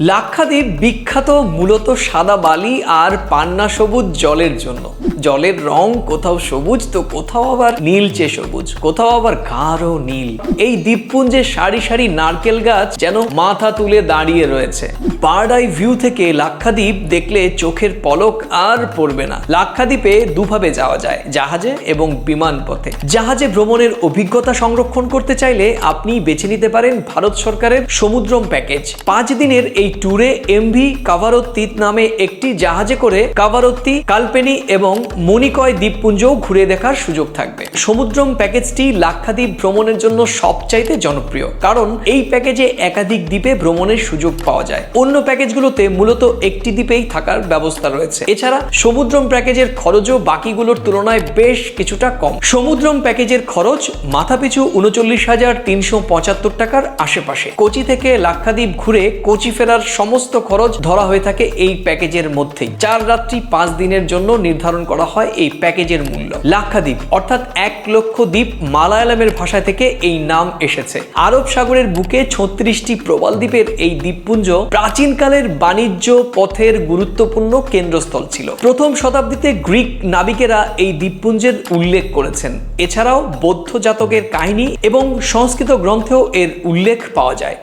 লাক্ষাদ্বীপ বিখ্যাত মূলত সাদা বালি আর পান্না সবুজ জলের জন্য। জলের রং কোথাও সবুজ, তো কোথাও আবার নীলচে সবুজ, কোথাও আবার গাঢ় নীল। এই দ্বীপপুঞ্জে সারি সারি নারকেল গাছ যেন মাথা তুলে দাঁড়িয়ে রয়েছে। বার্ড আই ভিউ থেকে লাক্ষাদ্বীপ দেখলে চোখের পলক আর পড়বে না। লাক্ষাদ্বীপে দুভাবে যাওয়া যায়, জাহাজে এবং বিমান পথে জাহাজে ভ্রমণের অভিজ্ঞতা সংরক্ষণ করতে চাইলে আপনি বেছে নিতে পারেন ভারত সরকারের সমুদ্রম প্যাকেজ। পাঁচ দিনের এই ট্যুরে এমভি কাভারত্তিত নামে একটি জাহাজে করে কাভারত্তি, কালপেনি এবং মণিকয় দ্বীপপুঞ্জও ঘুরে দেখার সুযোগ থাকবে। সমুদ্রম প্যাকেজটি লাক্ষাদ্বীপ ভ্রমণের জন্য সবচাইতে জনপ্রিয়, কারণ এই প্যাকেজে একাধিক দ্বীপে ভ্রমণের সুযোগ পাওয়া যায়। অন্য প্যাকেজগুলোতে মূলত একটি দ্বীপেই থাকার ব্যবস্থা রয়েছে। এছাড়া সমুদ্রম প্যাকেজের খরচও বাকিগুলোর তুলনায় বেশ কিছুটা কম। সমুদ্রম প্যাকেজের খরচ মাথাপিছু উনচল্লিশ হাজার তিনশো পঁচাত্তর টাকার আশেপাশে। কোচি থেকে লাক্ষাদ্বীপ ঘুরে কোচি ফেরার সমস্ত খরচ ধরা হয়ে থাকে এই প্যাকেজের মধ্যেই। চার রাত্রি পাঁচ দিনের জন্য নির্ধারণ করা হয় এই প্যাকেজের মূল্য। লাক্ষাদ্বীপ, অর্থাৎ এক লক্ষ দ্বীপ মালায়ালামের ভাষা থেকে এই নাম এসেছে। আরব সাগরের বুকে ছত্রিশটি প্রবাল দ্বীপের এই দ্বীপপুঞ্জ প্রাচীনকালের বাণিজ্য পথের গুরুত্বপূর্ণ কেন্দ্রস্থল ছিল। প্রথম শতাব্দীতে গ্রিক নাবিকেরা এই দ্বীপপুঞ্জের উল্লেখ করেছেন। এছাড়াও বৌদ্ধ জাতকের কাহিনী এবং সংস্কৃত গ্রন্থেও এর উল্লেখ পাওয়া যায়।